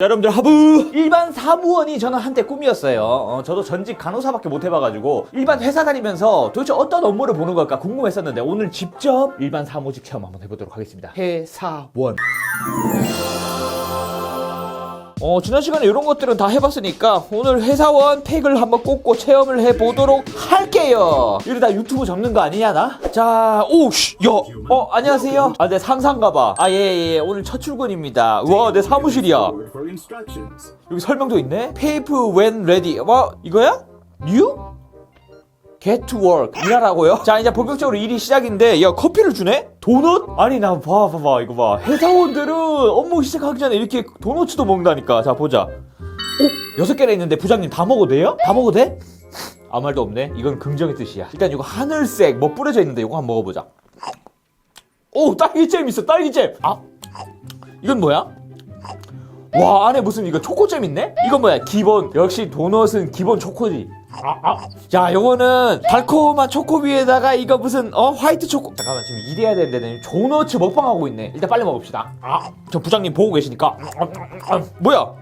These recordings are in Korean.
자, 여러분들 하부 일반 사무원이 저는 한때 꿈이었어요. 어, 저도 전직 간호사밖에 못 해봐가지고 일반 회사 다니면서 도대체 어떤 업무를 보는 걸까 궁금했었는데 오늘 직접 일반 사무직 체험 한번 해보도록 하겠습니다. 회사원. 어, 지난 시간에 이런 것들은 다 해봤으니까 오늘 회사원 팩을 한번 꽂고 체험을 해보도록 할게요. 이러다 유튜브 접는 거 아니냐, 나? 자, 오, 씨, 야, 어, 안녕하세요. 아, 내 상사인가봐. 아, 예, 예, 예. 오늘 첫 출근입니다. 우와, 내 사무실이야. 여기 설명도 있네. Paper when ready. 뭐, 이거야? New? Get to work. 일하라고요? 자, 이제 본격적으로 일이 시작인데, 야, 커피를 주네? 도넛? 아니, 나 봐, 봐봐, 이거 봐. 회사원들은 업무 시작하기 전에 이렇게 도넛도 먹는다니까. 자, 보자. 오, 여섯 개나 있는데 부장님 다 먹어도 돼요? 다 먹어도 돼? 아무 말도 없네. 이건 긍정의 뜻이야. 일단 이거 하늘색 뭐 뿌려져 있는데 이거 한번 먹어보자. 오, 딸기잼 있어, 딸기잼. 아, 이건 뭐야? 와 안에 무슨 이거 초코잼 있네? 이건 뭐야 기본 역시 도넛은 기본 초코지 자 요거는 달콤한 초코 위에다가 이거 무슨 어 화이트 초코. 잠깐만 지금 일해야 되는데 도넛 먹방하고 있네. 일단 빨리 먹읍시다. 아, 저 부장님 보고 계시니까. 뭐야?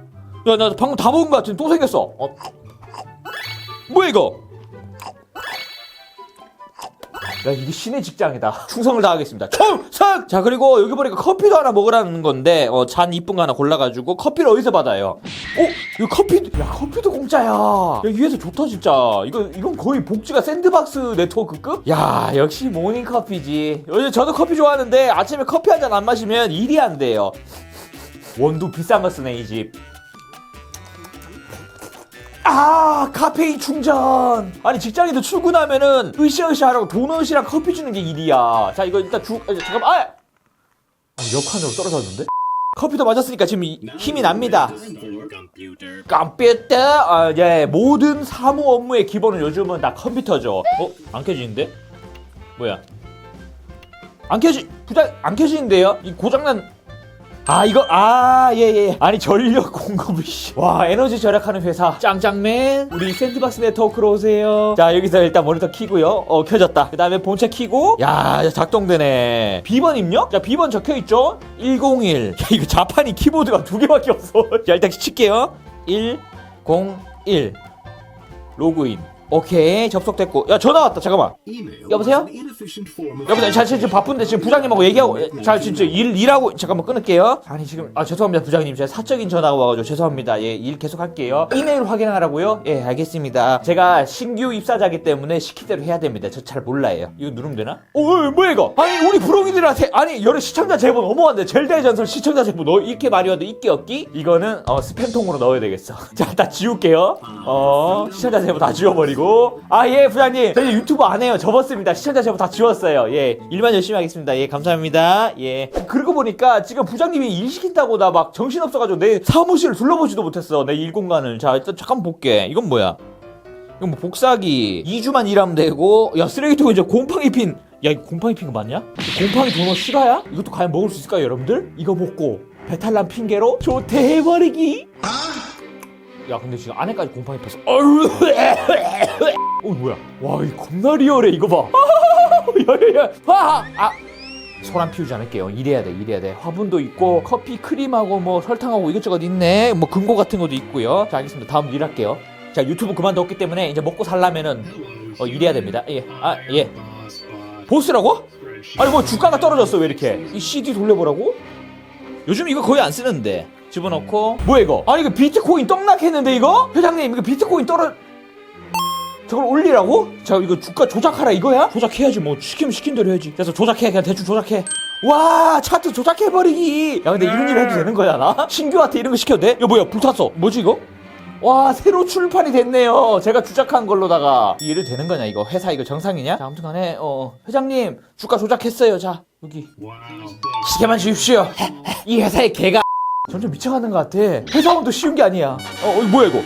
야 나 방금 다 먹은 거 같은데 또 생겼어. 어. 뭐야 이거 야 이게 신의 직장이다. 충성을 다하겠습니다. 충성! 자 그리고 여기 보니까 커피도 하나 먹으라는 건데 어, 잔 이쁜 거 하나 골라가지고 커피를 어디서 받아요? 어? 이거 커피 야 커피도 공짜야. 야 위에서 좋다 진짜. 이거 이건 거의 복지가 샌드박스 네트워크급? 야 역시 모닝 커피지. 요즘 저도 커피 좋아하는데 아침에 커피 한 잔 안 마시면 일이 안 돼요. 원두 비싼 거 쓰네 이 집 아 카페인 충전 아니 직장인들 출근하면은 으쌰으쌰 하라고 도넛이랑 커피 주는 게 일이야 자 이거 일단 주 아, 잠깐만 아! 아 역한으로 떨어졌는데? 커피도 마셨으니까 지금 이- 힘이 납니다. 컴퓨터 아, 예 모든 사무 업무의 기본은 요즘은 다 컴퓨터죠 어? 안 켜지는데? 뭐야 안 켜지 부장 안 켜지는데요? 이 고장난 아 이거 아 예예. 아니 전력 공급이 씨. 와 에너지 절약하는 회사. 짱짱맨 우리 샌드박스 네트워크로 오세요. 자 여기서 일단 모니터 키고요. 어 켜졌다. 그 다음에 본체 키고. 야 작동되네. 비번 입력? 자 비번 적혀있죠? 101 야, 이거 자판이 키보드가 두 개밖에 없어. 자 일단 칠게요. 101 로그인 오케이 접속됐고 야 전화 왔다 잠깐만 여보세요? 여보세요, 자, 지금 바쁜데 지금 부장님하고 얘기하고, 자, 진짜 일, 일하고, 잠깐만 끊을게요. 아니, 지금, 아, 죄송합니다, 부장님. 제가 사적인 전화가 와가지고 죄송합니다. 예, 일 계속 할게요. 이메일 확인하라고요? 예, 알겠습니다. 제가 신규 입사자기 때문에 시키대로 해야 됩니다. 저 잘 몰라요. 이거 누르면 되나? 어, 어, 뭐야, 이거? 아니, 우리 부롱이들한테, 아니, 여러 시청자 제보 너무한데, 젤다의 전설 시청자 제보 너 이렇게 많이 와도 있기 없기? 이거는, 어, 스팸통으로 넣어야 되겠어. 자, 다 지울게요. 어, 시청자 제보 다 지워버리고. 아, 예, 부장님. 저 이제 유튜브 안 해요. 접었습니다. 시청자 제보 다 지웠어요. 예, 일만 열심히 하겠습니다. 예, 감사합니다. 예. 그러고 보니까 지금 부장님이 일 시킨다고 나 막 정신 없어가지고 내 사무실을 둘러보지도 못했어. 내 일 공간을. 자, 일단 잠깐 볼게. 이건 뭐야? 이건 뭐 복사기 2주만 일하면 되고 야 쓰레기통 이제 곰팡이 핀 야, 이거 곰팡이 핀 거 맞냐? 곰팡이 도넛 실화야? 이것도 과연 먹을 수 있을까요, 여러분들? 이거 먹고 배탈난 핑계로 조퇴해버리기? 야, 근데 지금 안에까지 곰팡이 폈어. 어휴, 어, 뭐야? 와, 이 겁나 리얼해, 이거 봐. 야, 야, 야. 아, 아. 소란 피우지 않을게요. 일해야 돼, 일해야 돼. 화분도 있고, 커피 크림하고, 뭐, 설탕하고 이것저것 있네. 뭐, 금고 같은 것도 있고요. 자, 알겠습니다. 다음 일할게요. 자, 유튜브 그만뒀기 때문에 이제 먹고 살려면은, 어, 일해야 됩니다. 예. 아, 예. 보스라고? 아니, 뭐, 주가가 떨어졌어, 왜 이렇게? 이 CD 돌려보라고? 요즘 이거 거의 안 쓰는데. 집어넣고. 뭐야, 이거? 아니, 이거 비트코인 떡락했는데, 이거? 회장님, 이거 비트코인 떨어, 저걸 올리라고? 자 이거 주가 조작하라 이거야? 조작해야지 뭐 시키면 시킨 대로 해야지 그래서 조작해 그냥 대충 조작해 와 차트 조작해버리기 야 근데 이런 일 해도 되는 거야 나? 신규한테 이런 거 시켜도 돼? 이거 뭐야 불탔어 뭐지 이거? 와 새로 출판이 됐네요 제가 주작한 걸로다가 이 일을 되는 거냐 이거 회사 이거 정상이냐? 자 아무튼 간에 어 회장님 주가 조작했어요 자 여기. 시계만 주십시오 이 회사의 개가 점점 미쳐가는 것 같아 회사원도 쉬운 게 아니야 어, 어 뭐야 이거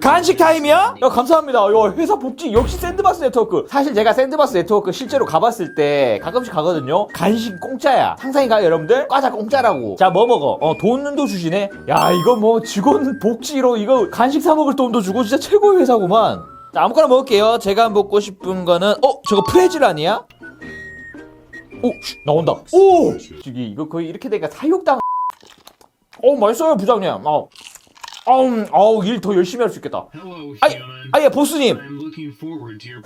간식 타임이야? 야 감사합니다. 야 회사 복지 역시 샌드박스 네트워크. 사실 제가 샌드박스 네트워크 실제로 가봤을 때 가끔씩 가거든요. 간식 공짜야. 상상이 가요 여러분들? 과자 공짜라고. 자 뭐 먹어? 어 돈도 주시네. 야 이거 뭐 직원 복지로 이거 간식 사 먹을 돈도 주고 진짜 최고의 회사구만. 자 아무거나 먹을게요. 제가 먹고 싶은 거는 어 저거 프레즐 아니야? 오 쉿, 나온다. 오 저기 이거 거의 이렇게 되니까 사육당. 어 맛있어요 부장님. 어 어우, 어우 일 더 열심히 할 수 있겠다. Human. 아예 보스님.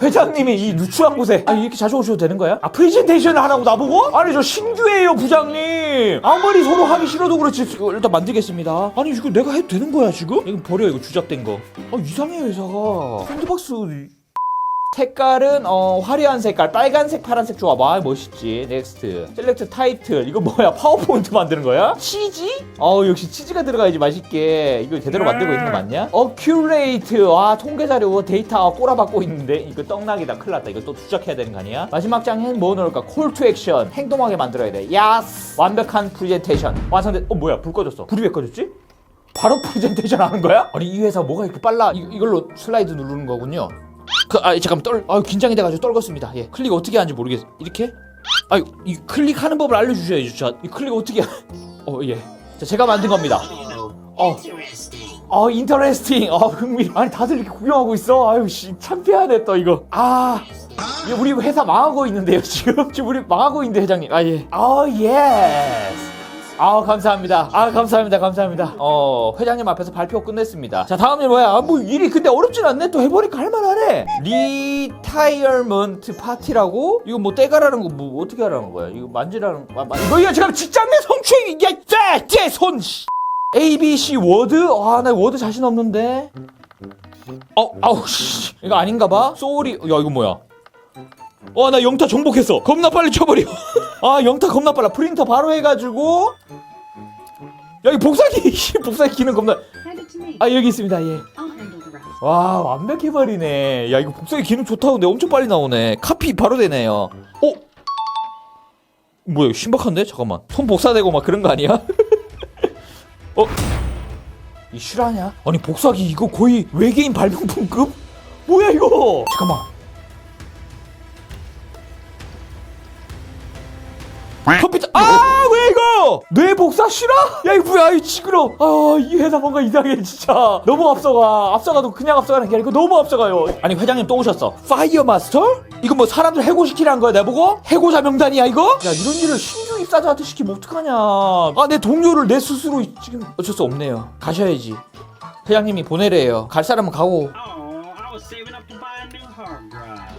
회장님이 이 누추한 곳에 아니 이렇게 자주 오셔도 되는 거야? 아 프레젠테이션을 하라고 나보고? 아니 저 신규예요 부장님 아무리 서로 하기 싫어도 그렇지 일단 만들겠습니다 아니 이거 내가 해도 되는 거야 지금? 이거 버려 이거 주작된 거 아 이상해 회사가 샌드박스 색깔은 어 화려한 색깔 빨간색 파란색 좋아 와 멋있지. 넥스트 셀렉트 타이틀 이거 뭐야? 파워포인트 만드는 거야? 치즈? 어 역시 치즈가 들어가야지 맛있게. 이거 제대로 만들고 있는 거 맞냐? 어 큐레이트 와 통계 자료 데이터 꼬라박고 있는데. 이거 떡락이다. 큰일 났다. 이거 또 주작해야 되는 거 아니야? 마지막 장엔 뭐 넣을까? 콜 투 액션 행동하게 만들어야 돼. 야스 완벽한 프레젠테이션 완성됐 어 뭐야? 불 꺼졌어. 불이 왜 꺼졌지? 바로 프레젠테이션 하는 거야? 아니 이 회사 뭐가 이렇게 빨라? 이, 이걸로 슬라이드 누르는 거군요 그, 아, 잠깐만, 떨, 아, 긴장이 돼가지고 떨궜습니다. 예, 클릭 어떻게 하는지 모르겠어. 이렇게? 아, 이 클릭하는 법을 알려주셔야죠. 자, 이 클릭 어떻게, 하... 어, 예. 자, 제가 만든 겁니다. 어, 어, 인터레스팅. 어, 흥미. 아니, 다들 이렇게 구경하고 있어. 아유, 씨, 참패하네, 또 이거. 아. 우리 회사 망하고 있는데요, 지금? 지금 우리 망하고 있는데, 회장님. 아, 예. 어, 예스. 아 감사합니다. 아 감사합니다. 감사합니다. 어 회장님 앞에서 발표 끝냈습니다. 자 다음이 뭐야? 아, 뭐 일이 근데 어렵진 않네. 또 해보니까 할만하네. 리타이어먼트 파티라고? 이거 뭐 떼가라는 거 뭐 어떻게 하라는 거야? 이거 만지라는 아, 마, 이거 이거 지금 직장 내 성추행 이야 쟤쟤손 A B C 워드? 아나 워드 자신 없는데. 어 아우 씨 이거 아닌가 봐. 쏘리 야 이거 뭐야? 와나 영타 정복했어 겁나 빨리 쳐버려 아 영타 겁나 빨라 프린터 바로 해가지고 여기 복사기 씨, 복사기 기능 겁나. 아 여기 있습니다 rest. 예와 완벽해버리네 야 이거 복사기 기능 좋다고 근데 엄청 빨리 나오네 카피 바로 되네요 어? 뭐야 이거 신박한데? 잠깐만 손 복사되고 막 그런 거 아니야? 어? 이 실화냐? 아니 복사기 이거 거의 외계인 발명품급? 뭐야 이거 잠깐만 컴퓨터 아 왜 이거? 뇌 복사 싫어? 야 이거 뭐야? 이 징그러. 아이 회사 뭔가 이상해 진짜. 너무 앞서가. 앞서가도 그냥 앞서가는 게 아니고 너무 앞서가요. 아니 회장님 또 오셨어. 파이어 마스터? 이거 뭐 사람들 해고시키라는 거야 내보고? 해고자 명단이야 이거? 야 이런 일을 신규 입사자한테 시키면 어떡하냐. 아 내 동료를 내 스스로 지금 어쩔 수 없네요. 가셔야지. 회장님이 보내래요. 갈 사람은 가고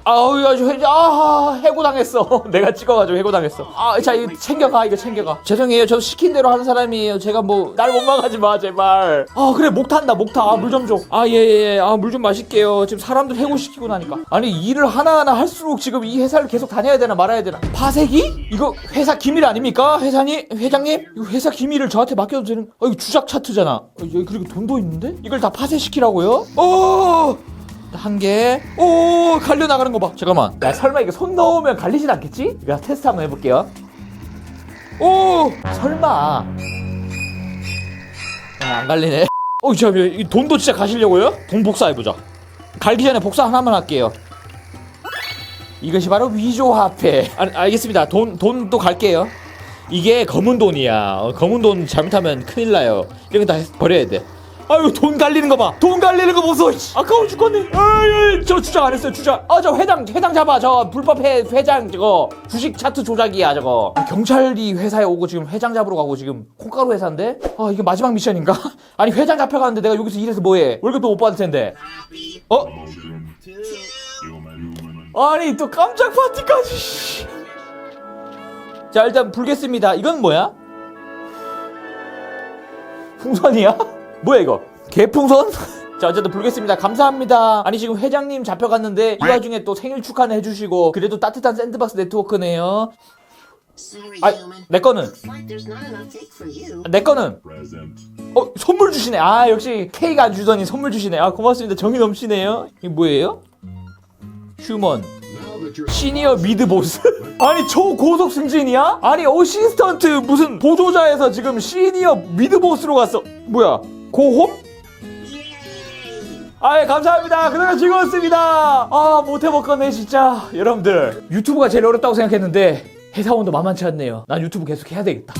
아우 야, 저, 아, 해고당했어. 내가 찍어가지고 해고당했어. 아, 자, 이거 챙겨가, 이거 챙겨가. 죄송해요. 저 시킨 대로 하는 사람이에요. 제가 뭐, 날 원망하지 마, 제발. 아, 그래, 목 탄다, 목 타. 아, 물 좀 줘. 아, 예, 예, 예. 아, 물 좀 마실게요. 지금 사람들 해고시키고 나니까. 아니, 일을 하나하나 할수록 지금 이 회사를 계속 다녀야 되나 말아야 되나. 파쇄기? 이거 회사 기밀 아닙니까? 회사님? 회장님? 이거 회사 기밀을 저한테 맡겨도 되는, 아, 이거 주작 차트잖아. 어, 여기 그리고 돈도 있는데? 이걸 다 파쇄시키라고요? 어! 한 개. 오, 갈려 나가는 거 봐. 잠깐만. 야, 설마 이거 손 넣으면 갈리진 않겠지? 이거 테스트 한번 해볼게요. 오, 설마. 아, 안 갈리네. 어, 저, 이 돈도 진짜 가시려고요? 돈 복사해보자. 갈기 전에 복사 하나만 할게요. 이것이 바로 위조화폐. 아, 알겠습니다. 돈, 돈도 갈게요. 이게 검은 돈이야. 어, 검은 돈 잘못하면 큰일 나요. 이런 거 다 버려야 돼. 아유 돈 갈리는 거 봐. 돈 갈리는 거 보소. 씨. 아까워 죽겠네. 아유 저 주작 안 했어요 주작. 아저 회장 회장 잡아 저 불법 회 회장 저거 주식 차트 조작이야 저거. 경찰이 회사에 오고 지금 회장 잡으러 가고 지금 콩가루 회사인데. 아 이게 마지막 미션인가? 아니 회장 잡혀가는데 내가 여기서 일해서 뭐해? 월급도 못 받을 텐데. 어? 아니 또 깜짝 파티까지. 씨. 자 일단 불겠습니다. 이건 뭐야? 풍선이야? 뭐야 이거? 개풍선? 자 어쨌든 불겠습니다. 감사합니다. 아니 지금 회장님 잡혀갔는데 이 와중에 또 생일 축하는 해주시고 그래도 따뜻한 샌드박스 네트워크네요. 아. 내 거는 you. 내 거는 어 선물 주시네. 아 역시 케이크 안 주더니 선물 주시네. 아 고맙습니다. 정이 넘치네요. 이게 뭐예요? 휴먼 시니어 미드 보스? 아니 초고속 승진이야? 아니 어시스턴트 무슨 보조자에서 지금 시니어 미드 보스로 갔어 뭐야 고홈? 아예 감사합니다. 그동안 즐거웠습니다. 아 못해 먹겠네 진짜. 여러분들. 유튜브가 제일 어렵다고 생각했는데 회사원도 만만치 않네요. 난 유튜브 계속 해야 되겠다